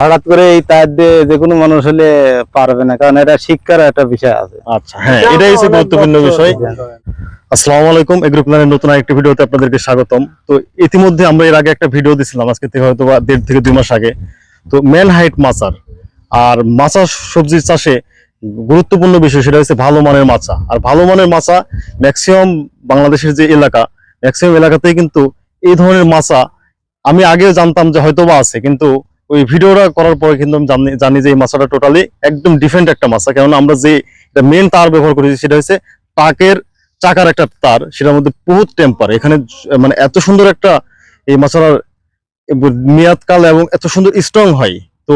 হঠাৎ করে এই তার দিয়ে যে কোনো মানুষ হলে পারবে না কারণ এটা শিক্ষার একটা বিষয় আছে। আচ্ছা হ্যাঁ এটাই হচ্ছে গুরুত্বপূর্ণ বিষয়। আসসালামু আলাইকুম এগ্রুপ ম্যানের নতুন আরেকটি ভিডিওতে আপনাদেরকে স্বাগতম। তো ইতিমধ্যে আমরা এর আগে একটা ভিডিও দিছিলাম আজকে থেকে হয়তো বা দেড় থেকে দুই মাস আগে। তো মেন হাইট মাচার আর মাচা সবজি চাষে গুরুত্বপূর্ণ বিষয় সেটা হচ্ছে ভালো মানের মাচা। আর ভালো মানের মাচা ম্যাক্সিমাম বাংলাদেশের যে এলাকা ম্যাক্সিমাম এলাকাতেই কিন্তু এই ধরনের মাচা আমি আগে জানতাম যে হয়তো বা আছে কিন্তু ওই ভিডিওটা করার পরে কিন্তু আমি জানি জানি যে এই মাছটা টোটালি একদম ডিফারেন্ট একটা মাছা। কেননা আমরা যে মেন তার ব্যবহার করেছি সেটা হচ্ছে টাকের চাকার একটা তার, সেটার মধ্যে বহুত টেম্পার এখানে মানে এত সুন্দর একটা এই মাছার মেয়াদকাল এবং এত সুন্দর স্ট্রং হয়। তো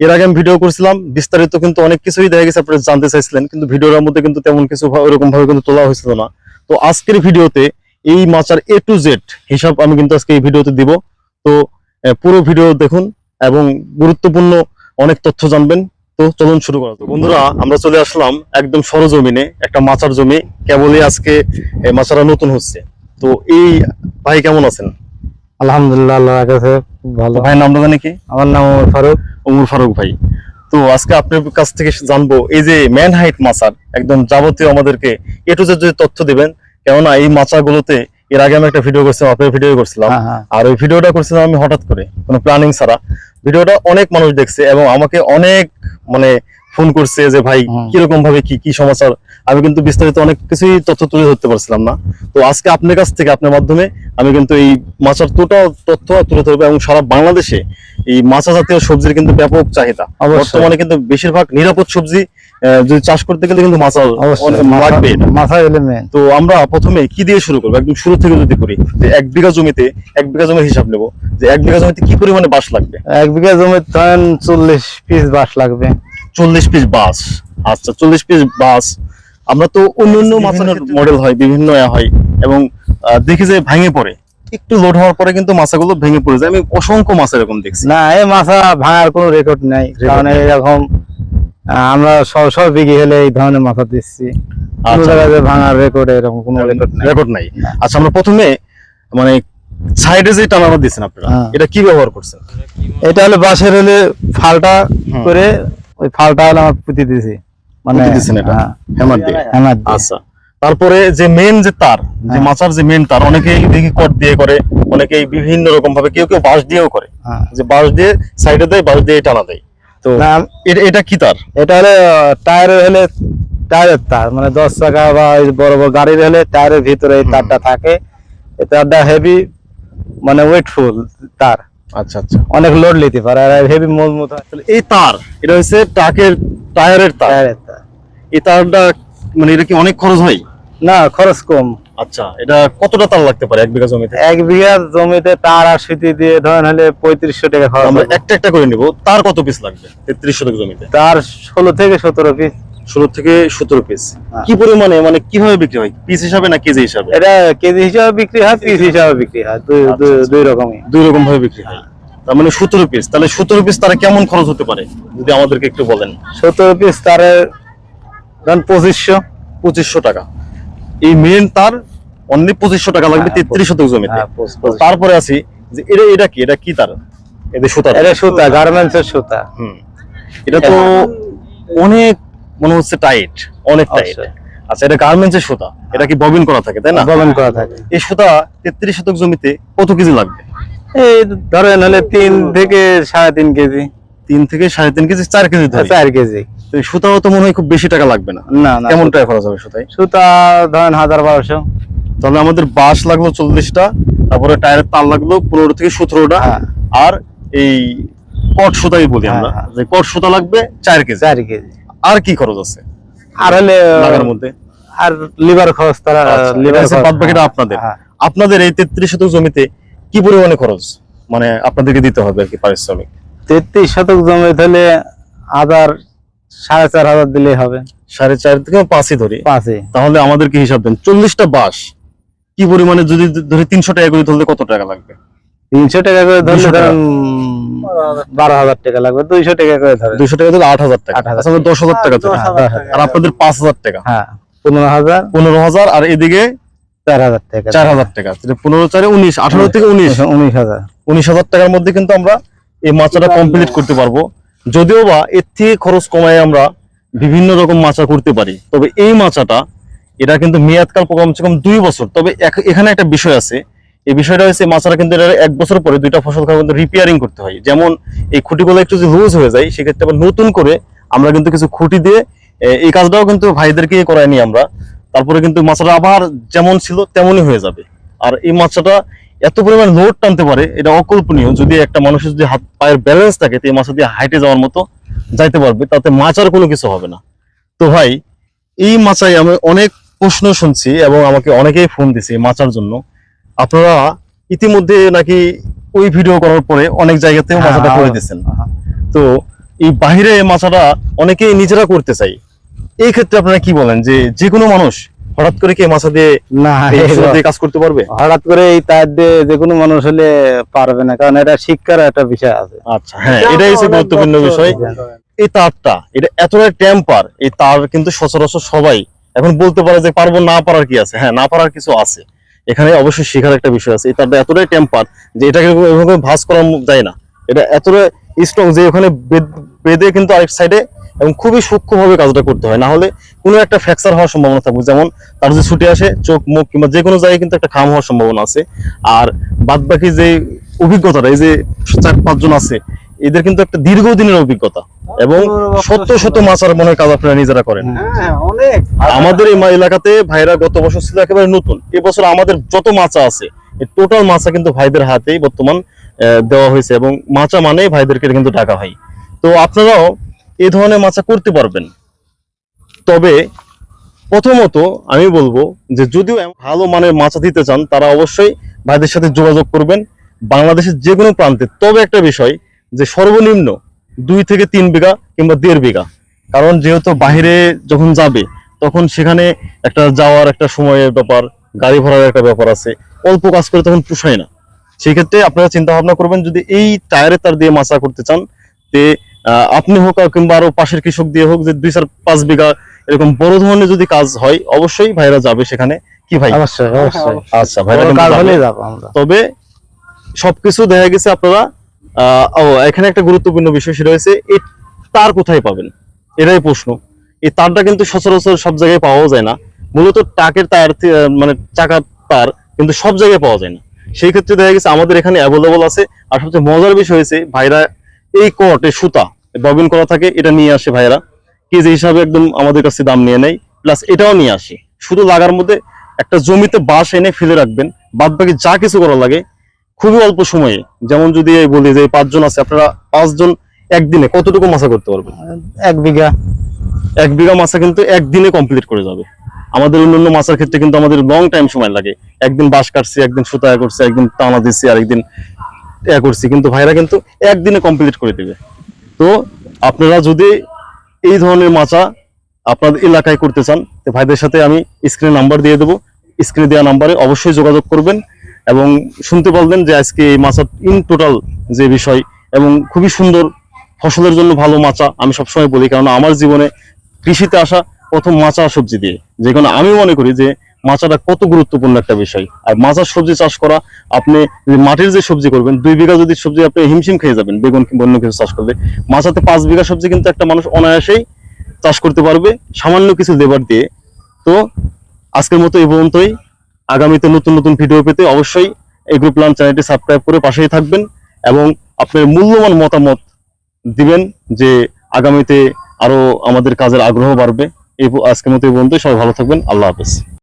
এর আগে আমি ভিডিও করেছিলাম, বিস্তারিত কিন্তু অনেক কিছুই দেখা গেছে, আপনারা জানতে চাইছিলেন, কিন্তু ভিডিওর মধ্যে কিন্তু তেমন কিছু ওরকম ভাবে কিন্তু তোলা হয়েছিল না। তো আজকের ভিডিওতে এই মাছার এ টু জেড হিসাব আমি কিন্তু আজকে এই ভিডিওতে দিব। তো পুরো ভিডিও দেখুন এবং গুরুত্বপূর্ণ অনেক তথ্য জানবেন। তো চলুন শুরু করা। বন্ধুরা আমরা চলে আসলাম একদম সরজমিনে একটা মাচার জমি। কেবলই আজকে মাচারা নতুন হচ্ছে। তো এই ভাই কেমন আছেন? আলহামদুলিল্লাহ আল্লাহর কাছে ভালো। ভাই নামটা জানি কি? আমার নাম ওমর ফারুক। উমর ফারুক ভাই। তো আজকে আপনার কাছ থেকে জানব এই যে ম্যান হাইট মাচার একদম যাবতীয় আমাদেরকে এ টু জেড যদি তথ্য দিবেন কেননা এই মাচাগুলোতে এর আগে আমি একটা ভিডিও করছিলাম আপনার ভিডিও করছিলাম। হ্যাঁ হ্যাঁ। আর ওই ভিডিওটা করছিলাম আমি হঠাৎ করে কোনো প্ল্যানিং ছাড়া। ভিডিওটা অনেক মানুষ দেখছে এবং আমাকে অনেক মানে ফোন করছে যে ভাই কীরকম ভাবে কি কি সমাচার আমি কিন্তু বিস্তারিত অনেক কিছুই তথ্য তুলে ধরতে পারছিলাম না। তো আজকে আপনার কাছ থেকে আপনার মাধ্যমে আমি কিন্তু এই মাছের টোটাল তথ্য তুলে ধরবো এবং সারা বাংলাদেশে এই মাছা জাতীয় সবজির কিন্তু ব্যাপক চাহিদা। বর্তমানে কিন্তু বেশিরভাগ নিরাপদ সবজি যদি চাষ করতে গেলে কিন্তু মাছা লাগবে। মাথা এলে তো আমরা প্রথমে কি দিয়ে শুরু করব? একদম শুরু থেকে যদি করি যে এক বিঘা জমিতে এক বিঘা জমির হিসাব নেব। যে এক বিঘা জমিতে কি পরিমাণে বাঁশ লাগবে? এক বিঘা জমি ধরেন চল্লিশ পিস বাস লাগবে। চল্লিশ পিস বাঁশ। আচ্ছা চল্লিশ পিস বাঁশ। আমরা তো অন্য অন্য মাছের মডেল হয় বিভিন্ন হয় এবং দেখি যে ভেঙে পড়ে। একটু লোড হওয়ার পরে কিন্তু মাছাগুলো ভেঙে পড়ে যায়। আমি অসংখ্য মাছ এরকম দেখছি। না এই মাছা ভাঙার কোনো রেকর্ড নাই। কারণ এরকম আমরা সব সব বিঘি হলে এই ধরনের মাথা দিচ্ছি আচ্ছা। ভাঙার রেকর্ড এরকম কোনো রেকর্ড নাই। আচ্ছা আমরা প্রথমে মানে সাইডে যে টানানো দিচ্ছেন আপনারা হ্যাঁ। এটা কি ব্যবহার করছেন এটা হলে বাঁশের হলে ফালটা করে ওই ফালটা হলে আমার পুঁতি দিছি মানে দিছেন এটা? হ্যাঁ, হ্যামার দিয়ে হ্যামার দিয়ে। আচ্ছা তারপরে যে মেন যে তার যে হ্যাঁ। মাচার যে মেন তার অনেকেই দেখি কট দিয়ে করে অনেকেই বিভিন্ন রকম ভাবে কেউ কেউ বাঁশ দিয়েও করে। যে বাঁশ দিয়ে সাইডে দেয় বাঁশ দিয়ে টানা দেয় তো এটা কি তার? এটা হলে টায়ারের হলে টায়ারের তার মানে দশ চাকা বা বড় বড় গাড়ির হলে টায়ারের ভিতরে এই তারটা থাকে। এই তারটা হেভি মানে ওয়েটফুল তার। আচ্ছা আচ্ছা। অনেক লোড নিতে পারে আর হেভি মজবুত হয়। এই তার এটা হচ্ছে ট্রাকের টায়ারের তার। টায়ারের তার। এই তারটা মানে এটা কি অনেক খরচ হয়? না খরচ কম। আচ্ছা এটা কতটা তার লাগতে পারে এক বিঘা জমিতে? এক বিঘা জমিতে তার আর সুতি দিয়ে ধরেন হলে পঁয়ত্রিশশো টাকা খরচ আমরা একটা একটা করে নিব। তার কত পিস লাগবে? তেত্রিশ শতক জমিতে। তার ষোলো থেকে সতেরো পিস ষোলো থেকে সতেরো পিস হ্যাঁ। কি পরিমাণে মানে কীভাবে বিক্রি হয়? পিস হিসাবে না কেজি হিসাবে? এটা কেজি হিসাবে বিক্রি হয় পিস হিসাবে। বিক্রি হয়। দুই আচ্ছা, দুই- আচ্ছা। রকমই। দুই রকম ভাবে বিক্রি হয়। তার মানে সতেরো পিস তাহলে সতেরো পিস তারা কেমন খরচ হতে পারে? যদি আমাদেরকে একটু বলেন। সতেরো পিস তারে ধরেন পঁচিশশো। পঁচিশশো টাকা। এই মেন তার অনলি পঁচিশশো টাকা লাগবে হ্যাঁ, তেত্রিশ শতক জমিতে। হ্যাঁ, তারপরে আছি যে এটা এটা কি এটা কি তার? এদের সুতার এটা সুতা গার্মেন্টস এর সুতা। হুম। এটা তো অনেক মনে হচ্ছে টাইট অনেক টাইট আচ্ছা এটা গার্মেন্টস এর সুতা এটা কি ববিন করা থাকে তাই না? ববিন করা থাকে। এই সুতা তেত্রিশ শতক জমিতে কত কেজি লাগবে? এই ধরেন হলে তিন থেকে সাড়ে তিন কেজি। তিন থেকে সাড়ে তিন কেজি চার কেজি ধরে। চার কেজি। সুতাও তো মনে হয় খুব বেশি টাকা লাগবে না। না না কেমন টাকা খরচ হবে সুতায়? সুতা ধরেন হাজার বারোশো। তাহলে আমাদের বাঁশ লাগল চল্লিশটা তারপরে টায়ারের তার লাগল পনেরো থেকে সতেরোটা। হ্যাঁ। আর এই কট সুতাই বলি আমরা। হ্যাঁ, যে কট সুতা লাগবে চার কেজি। চার কেজি। আর কি খরচ আছে? আর হলে লাগার মধ্যে। আর লিভার খরচ তারা লিভার আচ্ছা, বাদ বাকিটা আপনাদের হ্যাঁ। আপনাদের। এই তেত্রিশ শতক জমিতে কি পরিমাণে খরচ? মানে আপনাদেরকে দিতে হবে আর কি পারিশ্রমিক। তেত্রিশ শতক জমি হলে হাজার সাড়ে চার হাজার দিলেই হবে। সাড়ে চার থেকে পাঁচই ধরি। পাঁচে তাহলে আমাদেরকে হিসাব দেন? চল্লিশটা বাঁশ। কি পরিমাণে যদি ধরে তিনশো টাকা করে ধরলে কত টাকা লাগবে? তিনশো টাকা করে ধরলে ধরেন বারো হাজার টাকা লাগবে দুইশো টাকা করে ধরে দুইশো টাকা ধরলে আট হাজার টাকা। 8,000 আমরা দশ হাজার টাকা ধরি। আর আপনাদের পাঁচ হাজার টাকা। হ্যাঁ পনেরো হাজার। পনেরো হাজার আর এদিকে চার হাজার টাকা। চার হাজার টাকা। পনেরো চারে উনিশ আঠারো থেকে উনিশ। উনিশ হাজার। উনিশ হাজার টাকার মধ্যে কিন্তু আমরা এই মাচাটা কমপ্লিট করতে পারব। যদিও বা এর থেকে খরচ কমায় আমরা বিভিন্ন রকম মাচা করতে পারি। তবে এই মাচাটা, এটা কিন্তু মেয়াদকাল কমসে কম দুই বছর। তবে এখানে একটা বিষয় আছে। এই বিষয়টা হচ্ছে মাছারা কিন্তু এটা এক বছর পরে দুইটা ফসল খাওয়া কিন্তু রিপেয়ারিং করতে হয়। যেমন এই খুঁটিগুলো একটু যদি লুজ হয়ে যায়, সেক্ষেত্রে আবার নতুন করে আমরা কিন্তু কিছু খুঁটি দিয়ে এই কাজটাও কিন্তু ভাইদেরকে করাইনি আমরা। তারপরে কিন্তু মাছটা আবার যেমন ছিল, তেমনই হয়ে যাবে। আর এই মাছটা এত পরিমাণ লোড টানতে পারে এটা অকল্পনীয়। যদি একটা মানুষের যদি হাত পায়ের ব্যালেন্স থাকে তো এই মাছটা দিয়ে হাইটে যাওয়ার মতো যাইতে পারবে তাতে মাচার কোনো কিছু হবে না। তো ভাই এই মাচাই আমি অনেক প্রশ্ন শুনছি এবং আমাকে অনেকেই ফোন দিছে মাচার জন্য। আপনারা ইতিমধ্যে নাকি ওই ভিডিও করার পরে অনেক জায়গাতেও হ্যাঁ, মাচাটা করে হ্যাঁ। দিচ্ছেন তো এই বাহিরে মাছাটা অনেকেই নিজেরা করতে চাই এই ক্ষেত্রে আপনারা কি বলেন যে যে কোনো মানুষ হঠাৎ করে কি মাছা দিয়ে না কাজ করতে পারবে? হঠাৎ করে এই তার দিয়ে যে কোনো মানুষ হলে পারবে না কারণ এটা শিক্ষার একটা বিষয় আছে। আচ্ছা হ্যাঁ এটাই হচ্ছে গুরুত্বপূর্ণ বিষয়। এই তারটা এটা এতটাই টেম্পার এই তার কিন্তু সচরাচর সবাই এখন বলতে পারে যে পারব না পারার কি আছে? হ্যাঁ না পারার কিছু আছে। এখানে অবশ্যই শেখার একটা বিষয় আছে। এই তারটা এতটাই টেম্পার যে এটাকে এভাবে ভাঁজ করা যায় না। এটা এতটাই স্ট্রং যে ওখানে বেদ- বেঁধে কিন্তু আরেক সাইডে এবং খুবই সূক্ষ্মভাবে কাজটা করতে হয়। না হলে কোনো একটা ফ্র্যাকচার হওয়ার সম্ভাবনা থাকবে। যেমন তার যদি ছুটে আসে চোখ মুখ কিংবা যে কোনো জায়গায় কিন্তু একটা খাম হওয়ার সম্ভাবনা আছে। আর বাদ বাকি যে অভিজ্ঞতাটা এই যে চার পাঁচজন আছে এদের কিন্তু একটা দীর্ঘদিনের অভিজ্ঞতা এবং শত শত মাছের মনে হয় কাজ আপনারা নিজেরা করেন। হ্যাঁ আমাদের এই এলাকাতে ভাইরা গত বছর ছিল একেবারে নতুন। এবছর আমাদের যত মাচা আছে টোটাল মাচা কিন্তু ভাইদের হাতেই বর্তমান দেওয়া হয়েছে এবং মাচা মানে ভাইদেরকে কিন্তু টাকা হয়। তো আপনারাও এই ধরনের মাচা করতে পারবেন। তবে প্রথমত আমি বলব যে যদিও ভালো মানের মাচা দিতে চান, তারা অবশ্যই ভাইদের সাথে যোগাযোগ করবেন বাংলাদেশের যে কোনো প্রান্তে। তবে একটা বিষয় যে সর্বনিম্ন দুই থেকে তিন বিঘা কিংবা দেড় বিঘা। কারণ যেহেতু বাইরে যখন যাবে, তখন সেখানে একটা যাওয়ার একটা সময়ের ব্যাপার, গাড়ি ভাড়ার একটা ব্যাপার আছে। অল্প কাজ করে তখন পুষায় না। সেক্ষেত্রে আপনারা চিন্তা ভাবনা করবেন, যদি এই টায়ারে তার দিয়ে মাছা করতে চান, তে আপনি হোক কিংবা আরও পাশের কৃষক দিয়ে হোক যে দুই চার পাঁচ বিঘা এরকম বড় ধরনের যদি কাজ হয় অবশ্যই ভাইরা যাবে সেখানে। কি ভাই? অবশ্যই অবশ্যই। আচ্ছা ভাইরা তবে সবকিছু দেখা গেছে আপনারা ও এখানে একটা গুরুত্বপূর্ণ বিষয় সেটা হচ্ছে এই তার কোথায় পাবেন? এটাই প্রশ্ন। এই তারটা কিন্তু সচরাচর সব জায়গায় পাওয়া যায় না। মূলত টাকের তার মানে চাকার তার কিন্তু সব জায়গায় পাওয়া যায় না। সেই ক্ষেত্রে দেখা গেছে আমাদের এখানে অ্যাভেলেবল আছে আর সবচেয়ে মজার বিষয় হয়েছে ভাইরা এই কট এই সুতা ববিন করা থাকে এটা নিয়ে আসে ভাইরা কেজি হিসাবে একদম আমাদের কাছে দাম নিয়ে নেয়। প্লাস এটাও নিয়ে আসে। শুধু লাগার মধ্যে একটা জমিতে বাঁশ এনে ফেলে রাখবেন। বাদ বাকি যা কিছু করা লাগে খুবই অল্প সময়ে। যেমন যদি বলি যে পাঁচজন আছে আপনারা পাঁচজন একদিনে কতটুকু মাছা করতে পারবেন? এক বিঘা। এক বিঘা মাছা কিন্তু একদিনে কমপ্লিট করে যাবে। আমাদের অন্যান্য মাছের ক্ষেত্রে কিন্তু আমাদের লং টাইম সময় লাগে। একদিন বাঁশ কাটছি একদিন সুতা ইয়া করছি একদিন টানা দিচ্ছি আর একদিন ইয়া করছি, কিন্তু ভাইরা কিন্তু একদিনে কমপ্লিট করে দেবে। তো আপনারা যদি এই ধরনের মাচা আপনাদের এলাকায় করতে চান, তো ভাইদের সাথে আমি স্ক্রিনে নাম্বার দিয়ে দেবো। স্ক্রিনে দেওয়া নাম্বারে অবশ্যই যোগাযোগ করবেন এবং শুনতে পারবেন যে আজকে এই মাছা ইন টোটাল যে বিষয় এবং খুবই সুন্দর ফসলের জন্য ভালো মাচা আমি সবসময় বলি, কারণ আমার জীবনে কৃষিতে আসা প্রথম মাচা সবজি দিয়ে। যে কারণে আমি মনে করি যে মাচাটা কত গুরুত্বপূর্ণ একটা বিষয়। আর মাচার সবজি চাষ করা, আপনি মাটির যে সবজি করবেন, দুই বিঘা যদি সবজি আপনি হিমশিম খেয়ে যাবেন, বেগুন অন্য কিছু চাষ করলে মাচাতে পাঁচ বিঘা সবজি কিন্তু একটা মানুষ অনায়াসেই চাষ করতে পারবে, সামান্য কিছু দেবার দিয়ে। তো আজকের মতো এই পর্যন্তই। আগামীতে নতুন নতুন ভিডিও পেতে অবশ্যই এগ্রো প্ল্যান চ্যানেলটি সাবস্ক্রাইব করে পাশেই থাকবেন এবং আপনার মূল্যবান মতামত দিবেন যে আগামীতে আরও আমাদের কাজের আগ্রহ বাড়বে। এই আজকের মতো এই পর্যন্তই। সবাই ভালো থাকবেন। আল্লাহ হাফেজ।